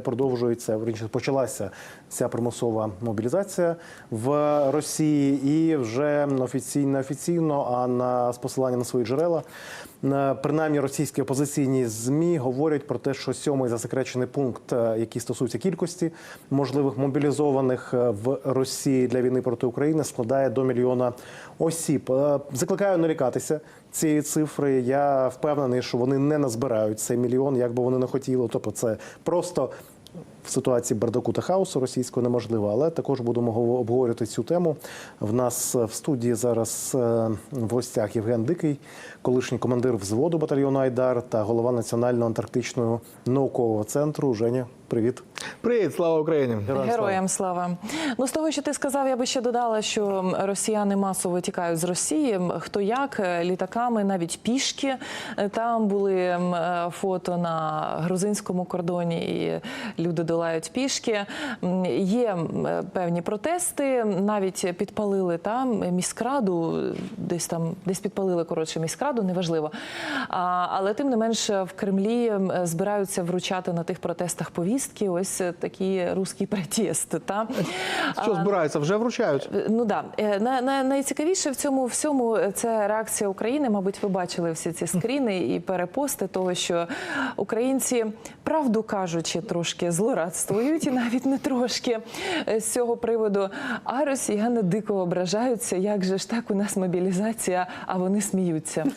продовжується вірніше, почалася ця примусова мобілізація в Росії, і вже офіційно офіційно, а на з посиланням на свої джерела. Принаймні російські опозиційні змі говорять про те, що сьомий засекречений пункт, е, який стосується кількості можливих мобілізованих е, в Росії для війни проти України, складає до мільйона осіб. Е, Закликаю не цієї цифри. Я впевнений, що вони не назбирають цей мільйон, як би вони не хотіли. Тобто, це просто в ситуації бардаку та хаосу російського неможливо, але також будемо обговорювати цю тему. В нас е, в студії зараз е, в гостях Євген Дикий, колишній командир взводу батальйону Айдар та голова Національного антарктичного наукового центру. Женя, привіт. Привіт, слава Україні! Героям слава. Героям слава. Ну з того, що ти сказав, я би ще додала, що росіяни масово тікають з Росії. Хто як е, літаками, навіть пішки. Там були фото на грузинському кордоні, і люди долають пішки. Є е, певні протести. Навіть підпалили там міськраду, десь там десь підпалили коротше міськраду, неважливо. А, але тим не менш в Кремлі збираються вручати на тих протестах повістки. Ось такі русський протест. Та Що збираються? Вже вручають? Ну да Е, на, на, найцікавіше в цьому всьому це реакція України. Мабуть, ви бачили всі ці скріни і перепости того, що українці, правду кажучи, трошки злорадствують, і навіть не трошки е, з цього приводу. А росіяни дико ображаються. Як же ж так у нас мобілізація, а вони сміються.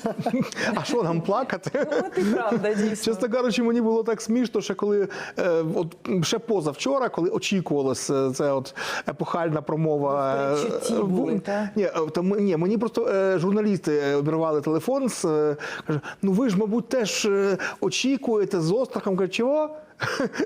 А що нам плакати? Ну, от і правда, дійсно. Чесно кажучи, мені було так смішно, що коли е, от ще позавчора, коли очікувалося це от епохальна промова. Е, були, та? Ні, е, то ні, мені просто е, журналісти е, обірвали телефон. З, е, каже, ну ви ж, мабуть, теж е, очікуєте з острахом. Каже, чого?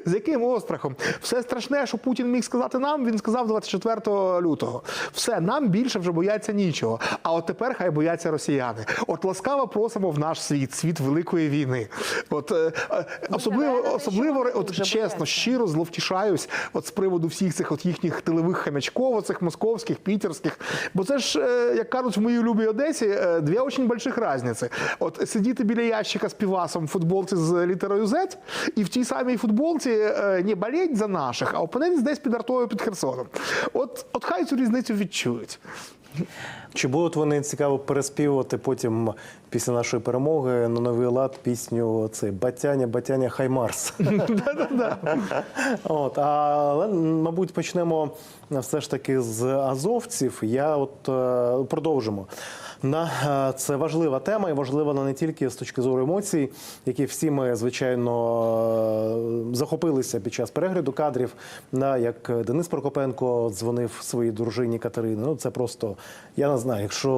З яким острахом? Все страшне, що Путін міг сказати нам, він сказав 24 лютого. Все, нам більше вже бояться нічого. А от тепер хай бояться росіяни. От ласкаво просимо в наш світ, світ великої війни. От е, е, особливо, особливо от чесно, бояться. щиро зловтішаюсь от з приводу всіх цих от їхніх тилових хамячков, цих московських, пітерських. Бо це ж, е, як кажуть в моїй любій Одесі, е, дві дуже больших різниці. От сидіти біля ящика з півасом в футболці з літерою Z, і в тій самій футболці е, не болеть за наших, а опинитись десь під Артою під Херсоном. От, от хай цю різницю відчують. Чи будуть вони цікаво переспівувати потім після нашої перемоги на новий лад пісню цей Батяня, Батяня Хаймарс? От, але, мабуть, почнемо все ж таки з азовців. Я от е, продовжимо. На е, це важлива тема, і важлива вона не тільки з точки зору емоцій, які всі ми звичайно е, захопилися під час перегляду кадрів. На як Денис Прокопенко дзвонив своїй дружині Катерині. Ну це просто я не знаю, якщо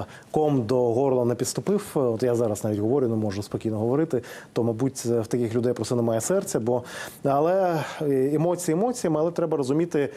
е, ком до горла не підступив, от я зараз навіть говорю, не можу спокійно говорити, то мабуть в таких людей просто немає серця. Бо але емоції емоціями, але треба розуміти,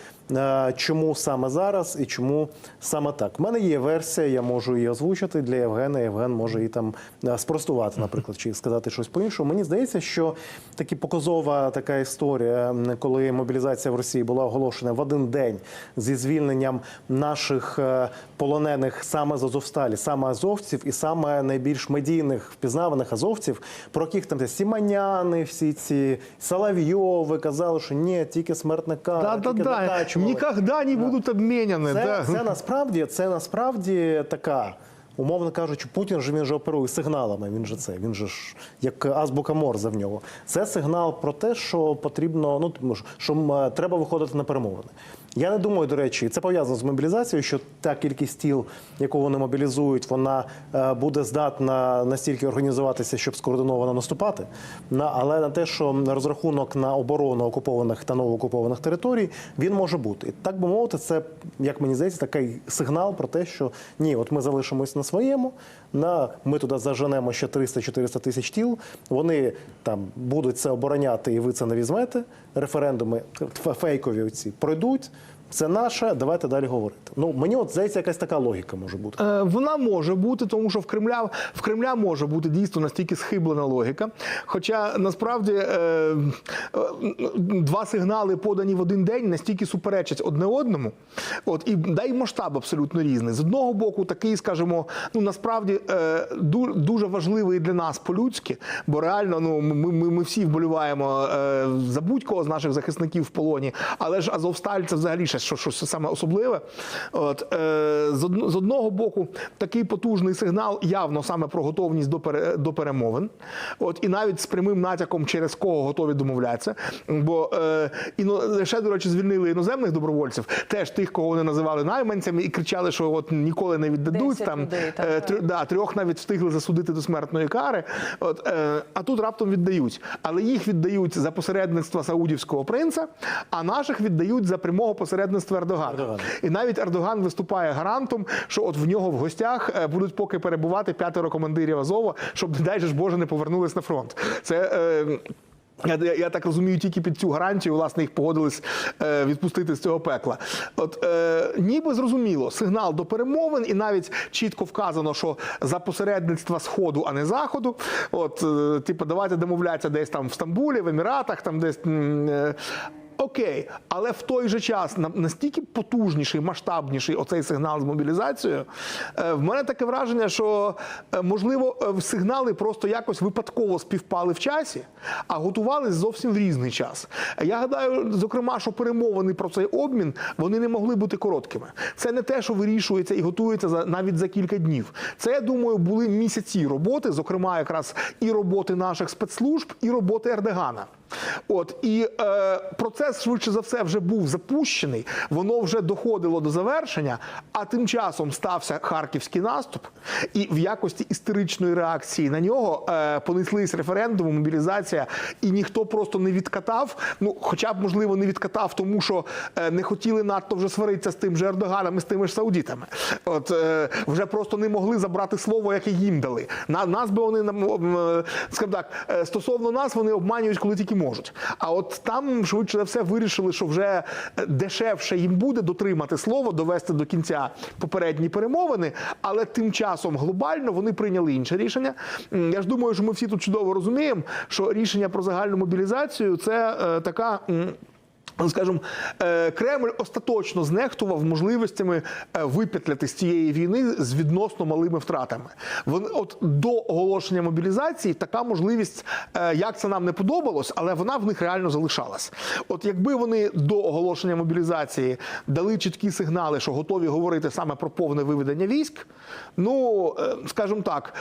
чому саме зараз і чому саме так. У мене є версія, я можу її озвучити для Євгена. Євген може її там е, спростувати, наприклад, чи сказати щось по-іншому. Мені здається, що таки показова така історія, коли мобілізація в Росії була оголошена в один день зі звільненням наших е, полонених саме з Азовсталі, саме азовців і саме найбільш медійних впізнаваних азовців, про яких там Сіманяни, всі ці Соловйови казали, що ні, тільки смертна кара, тільки Да-да-да, ніколи не будуть обміняні. Це, да. це насправді це насправді така. 않습니까? Умовно кажучи, Путін же він же оперує сигналами. Він же це, він же ж як азбука Морзе в нього. Це сигнал про те, що потрібно, ну що треба виходити на перемовини. Я не думаю, до речі, це пов'язано з мобілізацією, що та кількість тіл, яку вони мобілізують, вона е, буде здатна настільки організуватися, щоб скоординовано наступати. На але на те, що розрахунок на оборону окупованих та новоокупованих територій, він може бути. І так би мовити, це як мені здається, такий сигнал про те, що ні, от ми залишимось на своєму. На ми туди заженемо ще 300-400 тисяч тіл. Вони там будуть це обороняти, і ви це не візьмете. Референдуми фейкові ці пройдуть. Це наше, давайте далі говорити. Ну мені от здається, якась така логіка може бути. Е, Вона може бути, тому що в Кремля в Кремля може бути дійсно настільки схиблена логіка. Хоча насправді е, е, два сигнали подані в один день настільки суперечать одне одному. От і да й масштаб абсолютно різний. З одного боку, такий, скажімо, ну насправді е, дуже важливий для нас по-людськи, бо реально ну ми, ми, ми всі вболіваємо е, за будь-кого з наших захисників в полоні, але ж Азовсталь це взагалі ще що, щось саме особливе. От е, з, одно- з одного боку, такий потужний сигнал явно саме про готовність до, пере, до перемовин. От і навіть з прямим натяком, через кого готові домовлятися. Бо е, іно, лише, до речі, звільнили іноземних добровольців, теж тих, кого вони називали найманцями, і кричали, що от ніколи не віддадуть. Там людей, так, е, трьох- да, трьох навіть встигли засудити до смертної кари. От, е, а тут раптом віддають. Але їх віддають за посередництво саудівського принца, а наших віддають за прямого посередництва Ердогана. Ердогана. І навіть Ердоган виступає гарантом, що от в нього в гостях е, будуть поки перебувати п'ятеро командирів Азова, щоб, не дай же ж Боже, не повернулись на фронт. Це. Е, я, я, я так розумію, тільки під цю гарантію власне їх погодились е, відпустити з цього пекла. От е, ніби зрозуміло, сигнал до перемовин, і навіть чітко вказано, що за посередництва сходу, а не заходу. От, е, типу, давайте домовлятися десь там в Стамбулі, в Еміратах, там десь. е, Окей, але в той же час настільки потужніший, масштабніший оцей сигнал з мобілізацією. е, В мене таке враження, що е, можливо е, сигнали просто якось випадково співпали в часі, а готувались зовсім в різний час. Я гадаю, зокрема, що перемовини про цей обмін вони не могли бути короткими. Це не те, що вирішується і готується за навіть за кілька днів. Це я думаю, були місяці роботи, зокрема, якраз і роботи наших спецслужб, і роботи Ердогана. От і е, процес швидше за все вже був запущений, воно вже доходило до завершення. А тим часом стався харківський наступ, і в якості істеричної реакції на нього е, понеслись референдуми, мобілізація, і ніхто просто не відкатав. Ну, хоча б можливо не відкатав, тому що е, не хотіли надто вже сваритися з тим же Ердоганом і з тими ж саудітами. От е, вже просто не могли забрати слово, яке їм дали. На нас би вони нам е, так, е, стосовно нас вони обманюють, коли тільки можуть. А от там швидше за все вирішили, що вже е, дешевше їм буде дотримати слово, довести до кінця попередні перемовини. Але тим часом глобально вони прийняли інше рішення. Я ж думаю, що ми всі тут чудово розуміємо, що рішення про загальну мобілізацію це е, така. М, скажімо, е, Кремль остаточно знехтував можливостями е, випетляти з цієї війни з відносно малими втратами. От до оголошення мобілізації така можливість, е, як це нам не подобалось, але вона в них реально залишалась. От якби вони до оголошення мобілізації дали чіткі сигнали, що готові говорити саме про повне виведення військ, ну е, скажімо так,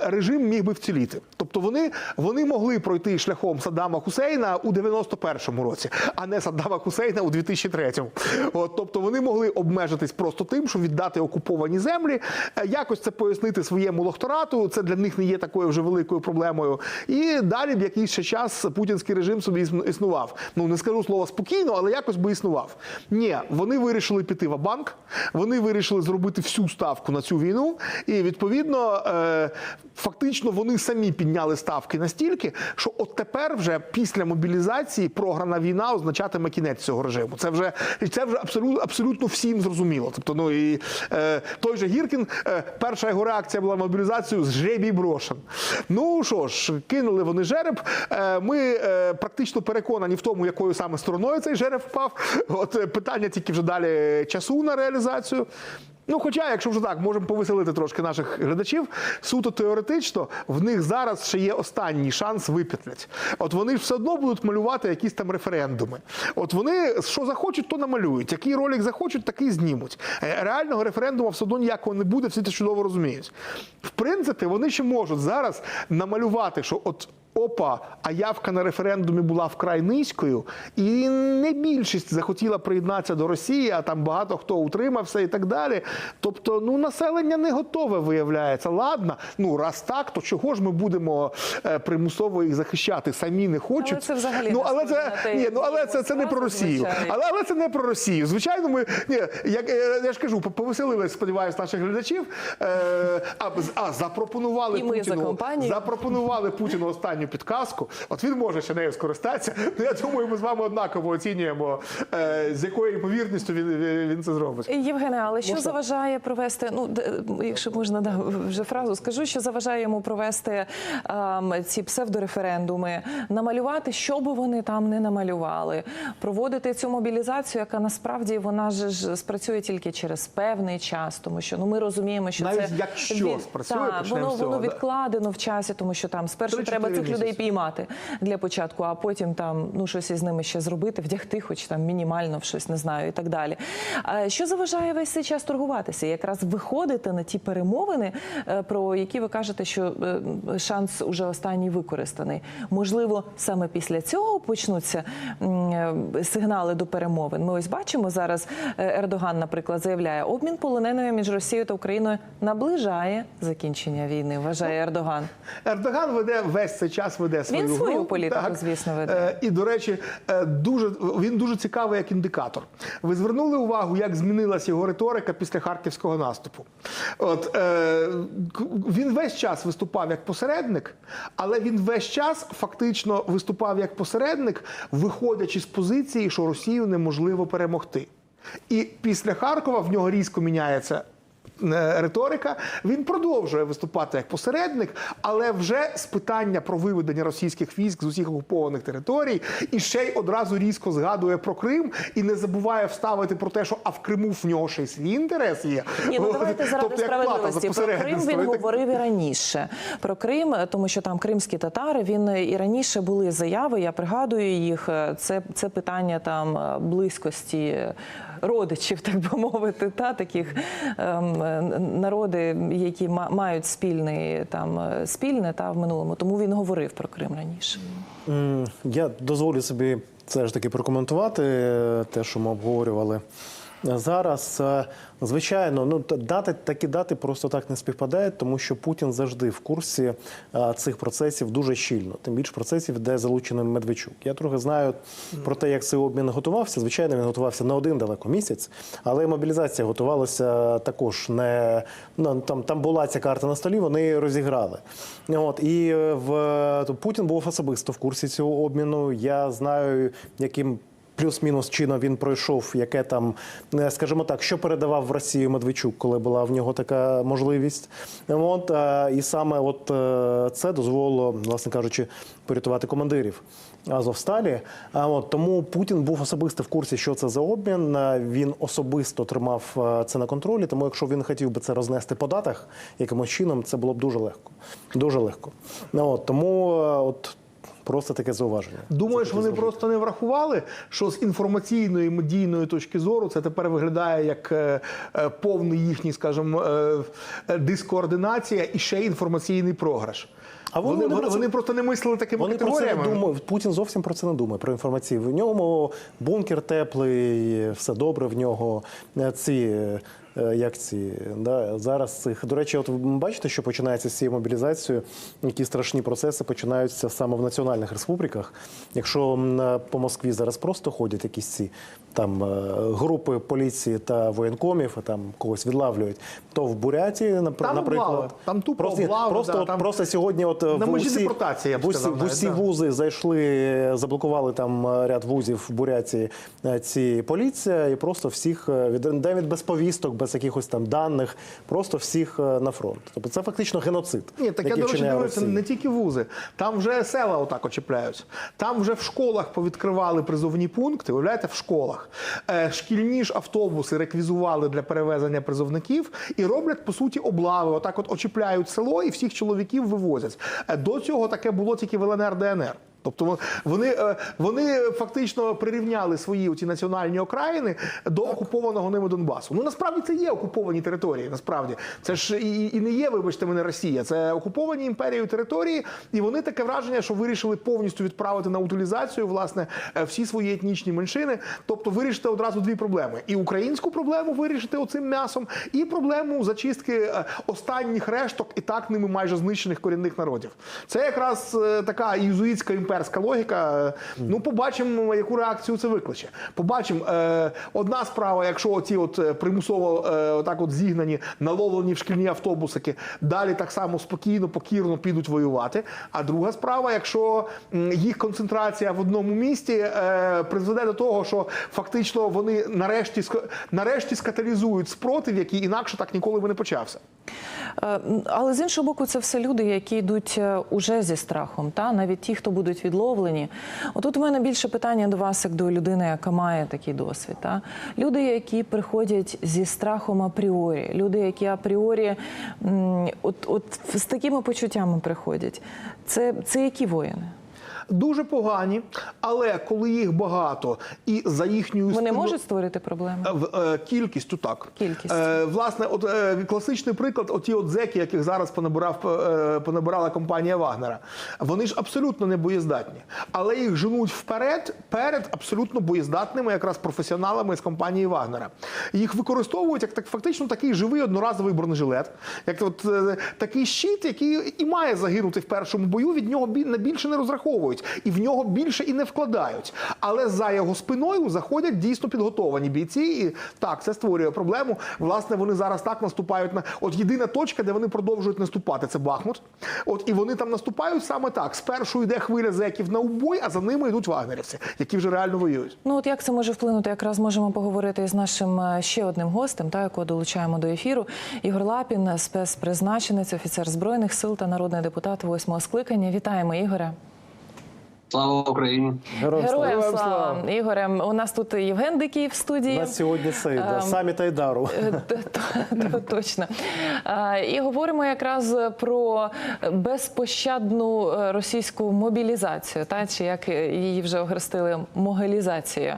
режим міг би вціліти. Тобто вони, вони могли пройти шляхом Саддама Хусейна у 91-му році, а не Саддама Хусейна у 2003-му. От, тобто вони могли обмежитись просто тим, що віддати окуповані землі, е, якось це пояснити своєму лохторату. Це для них не є такою вже великою проблемою. І далі б якийсь ще час путінський режим собі існував. Ну не скажу слово спокійно, але якось би існував. Ні, вони вирішили піти в банк, вони вирішили зробити всю ставку на цю війну, і відповідно е, фактично вони самі підняли ставки настільки, що от тепер, вже після мобілізації, програна війна означатиме кінець цього режиму. Це вже це вже абсолютно абсолютно всім зрозуміло. Тобто, ну і е, той же Гіркін, е, перша його реакція була мобілізацію з жребій брошен. Ну що ж, кинули вони жереб. Е, ми е, практично переконані в тому, якою саме стороною цей жереб впав. От е, питання тільки вже далі часу на реалізацію. Ну, хоча, якщо вже так, можемо повеселити трошки наших глядачів, суто теоретично в них зараз ще є останній шанс випетлять. От вони ж все одно будуть малювати якісь там референдуми. От вони що захочуть, то намалюють. Який ролик захочуть, такий знімуть. Е, Реального референдуму все одно ніякого не буде, всі це чудово розуміють. В принципі, вони ще можуть зараз намалювати, що от. Опа, а явка на референдумі була вкрай низькою, і не більшість захотіла приєднатися до Росії, а там багато хто утримався і так далі. Тобто, ну населення не готове виявляється. Ладно, ну раз так, то чого ж ми будемо е, примусово їх захищати? Самі не хочуть. це взагалі ну, але це ні, ну але це, це не про Росію. Але, але це не про Росію. Звичайно, ми ні, як е, я ж кажу, повеселили, сподіваюся, наших глядачів. Е, а, а запропонували І ми за запропонували Путіну останню підказку. От він може ще нею скористатися. Ну я думаю, ми з вами однаково оцінюємо, е, з якою ймовірністю він, він, це зробить. Євгене, але що заважає провести? Ну якщо можна да, вже фразу скажу, що заважає йому провести ем, ці псевдореферендуми, намалювати, що би вони там не намалювали, проводити цю мобілізацію, яка насправді вона ж, спрацює тільки через певний час, тому що ну ми розуміємо, що Навіть це якщо спрацює, так, воно, воно відкладено в часі, тому що там спершу треба цих людей піймати для початку, а потім там ну щось із ними ще зробити, вдягти, хоч там мінімально в щось не знаю, і так далі. А що заважає весь цей час торгуватися? Якраз виходити на ті перемовини, е, про які ви кажете, що е, шанс уже останній використаний. Можливо, саме після цього почнуться е, сигнали до перемовин. Ми ось бачимо зараз. Ердоган, наприклад, заявляє, обмін полоненими між Росією та Україною наближає закінчення війни. Вважає Ердоган. Ердоган веде весь цей час веде свою свою гру, політику, звісно, веде. Е, І до речі, е, дуже він дуже цікавий як індикатор. Ви звернули увагу, як змінилася його риторика після харківського наступу. От е, він весь час виступав як посередник, але він весь час фактично виступав як посередник, виходячи з позиції, що Росію неможливо перемогти. І після Харкова в нього різко міняється риторика. Він продовжує виступати як посередник, але вже з питання про виведення російських військ з усіх окупованих територій, і ще й одразу різко згадує про Крим і не забуває вставити про те, що а в Криму в нього ще й свій інтерес є. Ні, ну давайте заради Тобто, справедливості. Про Крим він говорив і раніше. Про Крим, тому що там кримські татари. Він і раніше були заяви. Я пригадую їх. Це, це питання там е, близькості родичів, так би мовити, та таких ем, народи, які мають спільний там е, спільне та в минулому. Тому він говорив про Крим раніше. Я дозволю собі все ж таки прокоментувати е, те, що ми обговорювали зараз. Е, Звичайно, ну дати такі дати просто так не співпадають, тому що Путін завжди в курсі е, цих процесів дуже щільно. Тим більше процесів, де залучений Медведчук. Я трохи знаю про те, як цей обмін готувався. Звичайно, він готувався не один далеко місяць, але і мобілізація готувалася також не ну, там, там була ця карта на столі, вони розіграли. От і е, в Путін був особисто в курсі цього обміну. Я знаю, яким. Плюс-мінус чином він пройшов, яке там, е, скажімо так, що передавав в Росію Медведчук, коли була в нього така можливість. От е, і саме от е, це дозволило, власне кажучи, порятувати командирів Азовсталі. От тому Путін був особисто в курсі, що це за обмін. Він особисто тримав це на контролі. Тому, якщо він хотів би це рознести по датах якимось чином, це було б дуже легко. Дуже легко. От тому, от просто таке зауваження. Думаєш, вони таке просто не врахували, що з інформаційної медійної точки зору це тепер виглядає як е, е, повний їхній, скажімо, е, дискоординація і ще інформаційний програш. А вони вони, вони, вони просто не мислили такими Вони про це не категоріями. Путін зовсім про це не думає. Про інформацію. В ньому бункер теплий, все добре в нього. Ці як ці да зараз цих до речі, от ви бачите, що починається з цією мобілізацією. Які страшні процеси починаються саме в національних республіках. Якщо е, по Москві зараз просто ходять якісь ці там е, групи поліції та воєнкомів, там когось відлавлюють, то в Там наприклад, облава, там тупо просто, облава, просто, да, от, там просто сьогодні, от на в усі- депортації, я б в усі- сказав в усі да. вузи зайшли, заблокували там е, ряд вузів в Буряті е, ці поліція, і просто всіх е, від навіть без повісток, без якихось там даних, просто всіх е, на фронт. Тобто це фактично геноцид. Ні, так я який до речі Росія. не тільки вузи. Там вже села отак очіпляються. Там вже в школах повідкривали призовні пункти. Уявляєте, в школах Е, шкільні ж автобуси реквізували для перевезення призовників і роблять по суті облави. Отак, от очіпляють село і всіх чоловіків вивозять. Е, До цього таке було тільки в ЛНР ДНР. Тобто вони, е, вони фактично прирівняли свої ці національні окраїни до окупованого ними Донбасу. Ну насправді це є окуповані території. Насправді це ж і, і не є, вибачте мене, Росія. Це окуповані імперією території, і вони таке враження, що вирішили повністю відправити на утилізацію власне е, всі свої етнічні меншини. Тобто вирішити одразу дві проблеми: і українську проблему вирішити оцим м'ясом, і проблему зачистки е, останніх решток і так ними майже знищених корінних народів. Це якраз така єзуїтська імперія імперська логіка. Ну, побачимо, яку реакцію це викличе. Побачимо. Е, одна справа, якщо ці от е, примусово е, отак от зігнані, наловлені в шкільні автобусики, далі так само спокійно, покірно підуть воювати. А друга справа, якщо їх концентрація в одному місті призведе до того, що фактично вони нарешті нарешті скаталізують спротив, який інакше так ніколи би не почався. Е, Але з іншого боку, це все люди, які йдуть е, уже зі страхом, та навіть ті, хто будуть відловлені. Отут у мене більше питання до вас, як до людини, яка має такий досвід. Та люди, які приходять зі страхом апріорі, люди, які апріорі от, от з такими почуттями приходять. Це, це які воїни? Дуже погані, але коли їх багато і за їхньою Вони спиною- можуть створити проблеми? Е, е, кількістю так. Кількістю. Е, власне, от класичний приклад, оті от зеки, яких зараз понабирав понабирала компанія Вагнера. Вони ж абсолютно не боєздатні, але їх женуть вперед перед абсолютно боєздатними, якраз професіоналами з компанії Вагнера. Їх використовують як так фактично такий живий одноразовий бронежилет, як от такий щит, який і має загинути в першому бою. Від нього на більше не розраховують, і в нього більше і не вкладають. Але за його спиною заходять дійсно підготовані бійці. І так, це створює проблему. Власне, вони зараз так наступають на от єдина точка, де вони продовжують наступати. Це Бахмут. От і вони там наступають саме так. Спершу йде хвиля зеків на убой, а за ними йдуть вагнерівці, які вже реально воюють. Ну от як це може вплинути? Якраз можемо поговорити із нашим е, ще одним гостем, та якого долучаємо до ефіру. Ігор Лапін, спецпризначенець, офіцер збройних сил та народний депутат восьмого скликання. Вітаємо, Ігоре. Слава Україні! Героям. Героям слава. слава. Ігоре, у нас тут Євген Дикий в У студії. нас сьогодні цей да, Ем, саміт Айдару. Е, Точно. І говоримо якраз про безпощадну е, російську мобілізацію, та чи як її вже охрестили могилізацією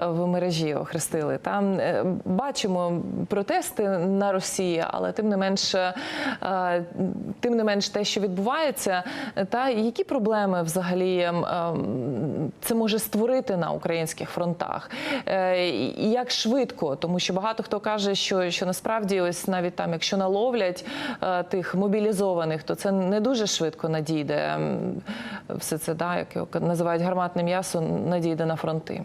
е, в мережі охрестили. Там бачимо протести на Росії, але тим не менш, тим не менш, те, що відбувається, та які проблеми взагалі ем, це може створити на українських фронтах, Е, як швидко, тому що багато хто каже, що, що насправді ось навіть там, якщо наловлять е, тих мобілізованих, то це не дуже швидко надійде. ем, Все це да, як його називають гарматне м'ясо, надійде на фронти.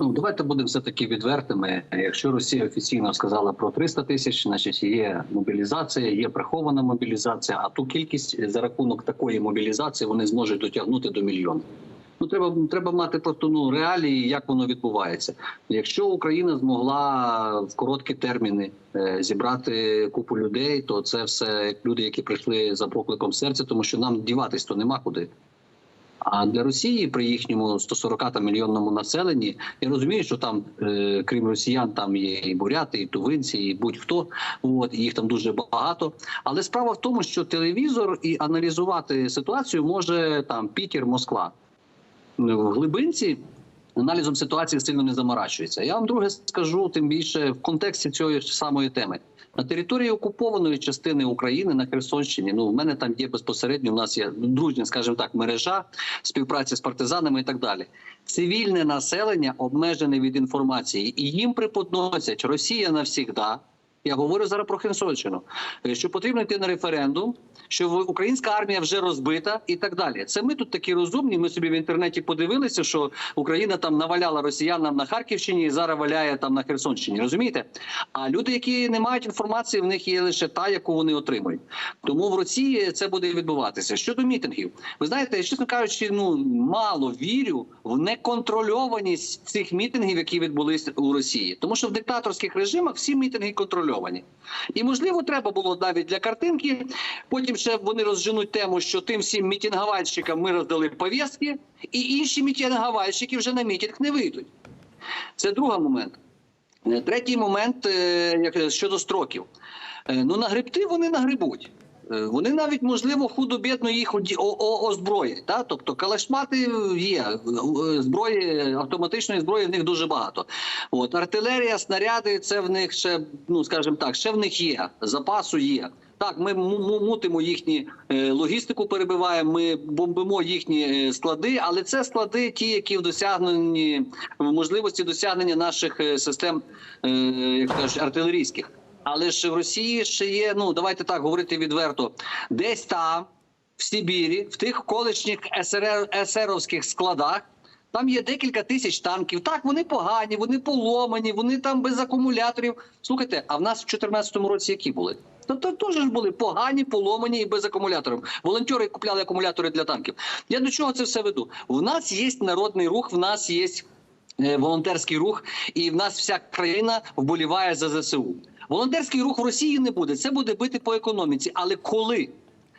Ну давайте будемо все таки відвертими. Якщо Росія офіційно сказала про 300 тисяч, значить є мобілізація, є прихована мобілізація. А ту кількість за рахунок такої мобілізації вони зможуть дотягнути до мільйона. Ну треба треба мати просто ну реалії, як воно відбувається. Якщо Україна змогла в короткі терміни е, зібрати купу людей, то це все люди, які прийшли за покликом серця, тому що нам діватись то нема куди. А для Росії при їхньому 140 там мільйонному населенні я розумію, що там, е, крім росіян, там є і буряти, і тувинці, і будь-хто. От їх там дуже багато. Але справа в тому, що телевізор і аналізувати ситуацію може там Пітер, Москва. В глибинці аналізом ситуації сильно не заморачується. Я вам друге скажу, тим більше в контексті цієї самої теми. На території окупованої частини України на Херсонщині, ну в мене там є безпосередньо. У нас є дружня, скажімо так, мережа співпраці з партизанами і так далі. Цивільне населення обмежене від інформації, і їм приподносять Росія навсігда. Я говорю зараз про Херсонщину, е, що потрібно йти на референдум, що українська армія вже розбита і так далі. Це ми тут такі розумні. Ми собі в інтернеті подивилися, що Україна там наваляла росіянам на Харківщині і зараз валяє там на Херсонщині. Розумієте? А люди, які не мають інформації, в них є лише та, яку вони отримують. Тому в Росії це буде відбуватися. Щодо мітингів, ви знаєте, чесно кажучи, ну мало вірю в неконтрольованість цих мітингів, які відбулись у Росії, тому що в диктаторських режимах всі мітинги контрольовані. І можливо, треба було навіть для картинки. Потім ще вони розженуть тему, що тим всім мітингувальщикам ми роздали пов'язки, і інші мітингувальщики вже на мітинг не вийдуть. Це другий момент. Третій момент е, щодо строків. Е, Ну, нагребти вони нагребуть. Е, Вони навіть можливо худо-бідно їх озброять. Та? Тобто калашмати є, е, зброї, автоматичної зброї в них дуже багато. От артилерія, снаряди, це в них ще, ну скажімо так, ще в них є. Запасу є. Так, ми му- му- мутимо їхні е, логістику, перебиваємо, ми бомбимо їхні склади, але це склади, ті, які в досягненні в можливості досягнення наших систем, як кажуть, артилерійських. Але ж в Росії ще є. Ну давайте так говорити відверто, десь там. в Сибірі, в тих колишніх есеровських складах. Там є декілька тисяч танків. Так, вони погані, вони поломані, вони там без акумуляторів. Слухайте, а в нас в 2014 році які були? Тобто теж ж були погані, поломані і без акумуляторів. Волонтери купляли акумулятори для танків. Я до чого це все веду? В нас є народний рух, в нас є е, волонтерський рух, і в нас вся країна вболіває за ЗСУ. Волонтерський рух в Росії не буде. Це буде бити по економіці. Але коли?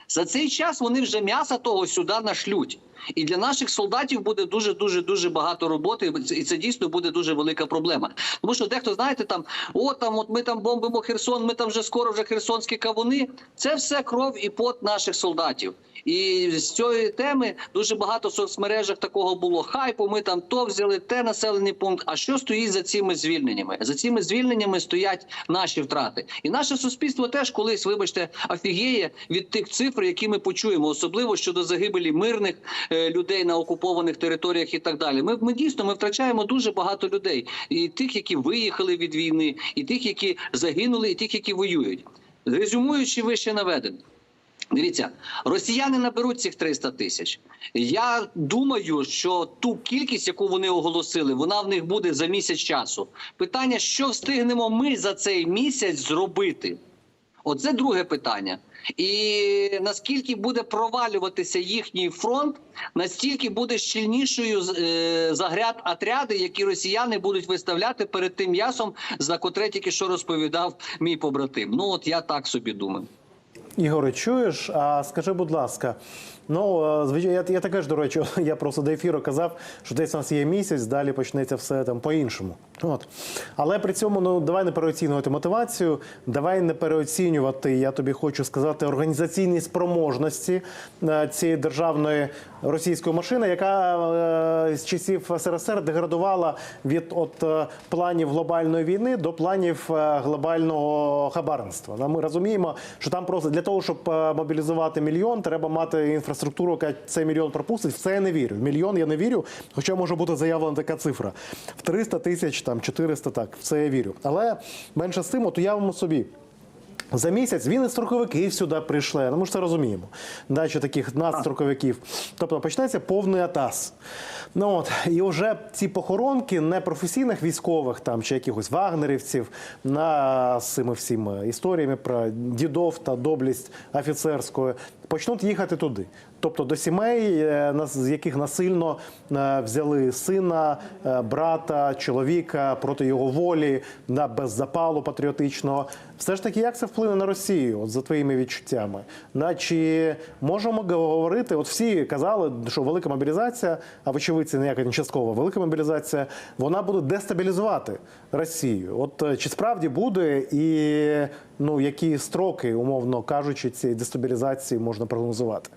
За цей час вони вже м'яса того сюди нашлють. І для наших солдатів буде дуже дуже дуже багато роботи, і це дійсно буде дуже велика проблема. Тому що дехто знаєте, там о, там от ми там бомбимо Херсон, ми там вже скоро вже херсонські кавуни. Це все кров і пот наших солдатів. І з цієї теми дуже багато в соцмережах такого було хайпу. Ми там то взяли, те населений пункт. А що стоїть за цими звільненнями? За цими звільненнями стоять наші втрати, і наше суспільство теж колись, вибачте, офігіє від тих цифр, які ми почуємо, особливо щодо загибелі мирних людей на окупованих територіях і так далі. Ми, ми дійсно ми втрачаємо дуже багато людей, і тих, які виїхали від війни, і тих, які загинули, і тих, які воюють. Резюмуючи вище наведене. Дивіться, росіяни наберуть цих 300 тисяч. Я думаю, що ту кількість, яку вони оголосили, вона в них буде за місяць часу. Питання: що встигнемо ми за цей місяць зробити? Оце друге питання. І наскільки буде провалюватися їхній фронт, настільки буде щільнішою е, загряд отряди, які росіяни будуть виставляти перед тим м'ясом, за котре тільки що розповідав мій побратим. Ну от я так собі думаю. Ігоре, чуєш? А скажи, будь ласка, ну е, звичайно, я, я також, до речі, я просто до ефіру казав, що десь у нас є місяць, далі почнеться все там по-іншому. От. Але при цьому ну давай не переоцінювати мотивацію, давай не переоцінювати, я тобі хочу сказати, організаційні спроможності е, цієї державної російської машини, яка е, з часів СРСР деградувала від от е, планів глобальної війни до планів глобального хабарництва. Ну, Ми розуміємо, що там просто для того, щоб мобілізувати мільйон, треба мати інфраструктуру, яка цей мільйон пропустить. В це я не вірю. В мільйон я не вірю, хоча може бути заявлена така цифра. В 300 тисяч, там 400, так, в це я вірю. Але менше з тим, от уявимо собі. За місяць він і строковики сюди прийшли. Ну, ми ж це розуміємо. Да, таких надстроковиків. Тобто почнеться повний атас. Ну от і вже ці похоронки непрофесійних військових там чи якихось вагнерівців на цими всіми історіями про дідов та доблість офіцерської почнуть їхати туди. Тобто до сімей, е, з яких насильно е, взяли сина, е, брата, чоловіка проти його волі, да, без запалу патріотичного. Все ж таки, як це вплине на Росію, от за твоїми відчуттями? Да, чи можемо говорити? От всі казали, що велика мобілізація, а вочевидь, це ніяка не часткова, велика мобілізація, вона буде дестабілізувати Росію. От чи справді буде, і ну які строки, умовно кажучи, цієї дестабілізації можна прогнозувати?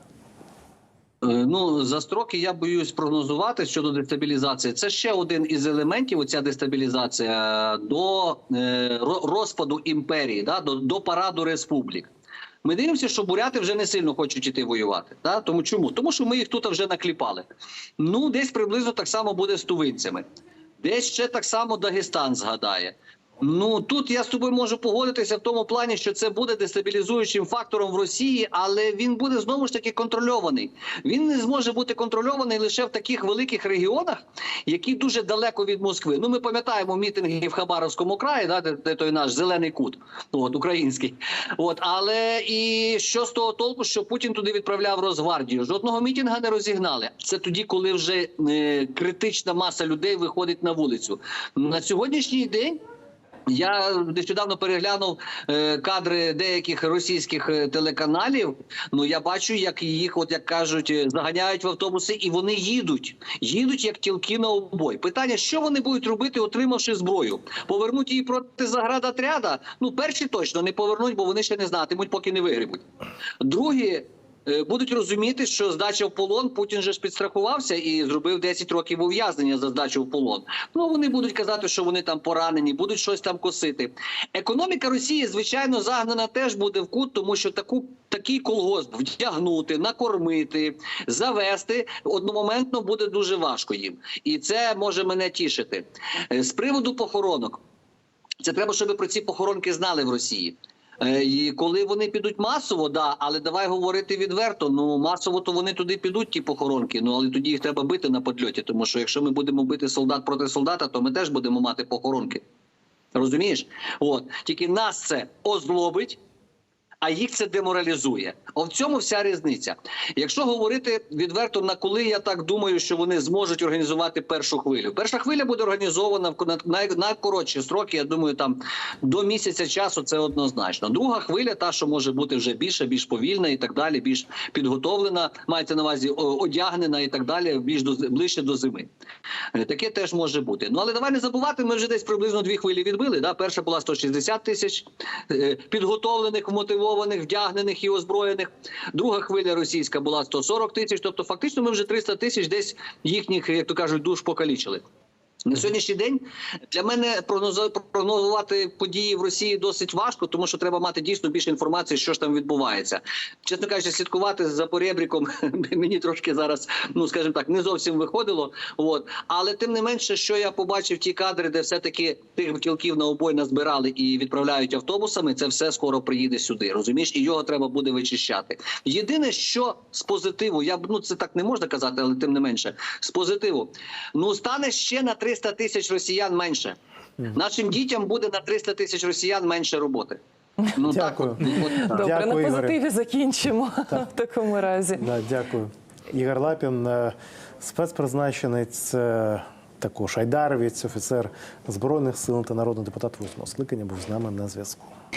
Е, Ну за строки я боюсь прогнозувати щодо дестабілізації. Це ще один із елементів. Оця дестабілізація до е, розпаду імперії, да, до, до параду республік. Ми дивимося, що буряти вже не сильно хочуть іти воювати. Да? Тому чому? Тому що ми їх тут вже накліпали. Ну, десь приблизно так само буде з тувинцями. Десь ще так само Дагестан згадає. Ну тут я з тобою можу погодитися в тому плані, що це буде дестабілізуючим фактором в Росії, але він буде знову ж таки контрольований. Він не зможе бути контрольований лише в таких великих регіонах, які дуже далеко від Москви. Ну ми пам'ятаємо мітинги в Хабаровському краї, да, де, де той наш зелений кут, от український. От але і що з того толку, що Путін туди відправляв Росгвардію? Жодного мітинга не розігнали. Це тоді, коли вже е, критична маса людей виходить на вулицю. На сьогоднішній день. Я нещодавно переглянув е, кадри деяких російських е, телеканалів. Ну я бачу, як їх, от як кажуть, е, заганяють в автобуси, і вони їдуть. Їдуть як тілки на обой. Питання: що вони будуть робити, отримавши зброю? Повернуть її проти заградотряда? Ну, перші точно не повернуть, бо вони ще не знатимуть, поки не вигрібуть. Другі. Е, Будуть розуміти, що здача в полон Путін же ж підстрахувався і зробив 10 років ув'язнення за здачу в полон. Ну вони будуть казати, що вони там поранені, будуть щось там косити. Економіка Росії, звичайно, загнана теж буде в кут, тому що таку такий колгосп вдягнути, накормити, завести одномоментно буде дуже важко їм, і це може мене тішити. Е, З приводу похоронок. Це треба, щоб про ці похоронки знали в Росії. Е, І коли вони підуть масово, да, але давай говорити відверто. Ну масово то вони туди підуть, ті похоронки. Ну але тоді їх треба бити на подльоті. Тому що якщо ми будемо бити солдат проти солдата, то ми теж будемо мати похоронки. Розумієш? От тільки нас це озлобить. А їх це деморалізує. О, в цьому вся різниця. Якщо говорити відверто, на коли я так думаю, що вони зможуть організувати першу хвилю. Перша хвиля буде організована в на, коротші строки. Я думаю, там до місяця часу це однозначно. Друга хвиля, та що може бути вже більше, більш повільна і так далі, більш підготовлена, мається на увазі одягнена і так далі, більш до ближче до зими. Е, Таке теж може бути. Ну але давай не забувати, ми вже десь приблизно дві хвилі відбили. Да? Перша була 160 тисяч е, підготовлених, мотивованих, вдягнених і озброєних. Друга хвиля російська була 140 тисяч. Тобто, фактично, ми вже 300 тисяч десь їхніх, як то кажуть, душ покалічили. На сьогоднішній день для мене прогнозу- прогнозувати події в Росії досить важко, тому що треба мати дійсно більше інформації, що ж там відбувається. Чесно кажучи, слідкувати за поребріком мені трошки зараз, ну скажімо так, не зовсім виходило. От але тим не менше, що я побачив ті кадри, де все таки тих тілків на обой назбирали і відправляють автобусами. Це все скоро приїде сюди. Розумієш, і його треба буде вичищати. Єдине, що з позитиву, я б ну це так не можна казати, але тим не менше, з позитиву, ну стане ще на 300 тисяч росіян менше. Нашим дітям буде на 300 тисяч росіян менше роботи. Ну Дякую. так, от, от, Добре, Дякую, на позитиві позитиві закінчимо в такому разі. Да, дякую. Ігор Лапін, е, спецпризначенець, е, також айдаровець, офіцер Збройних сил та народний депутат восьмого скликання був з нами на зв'язку.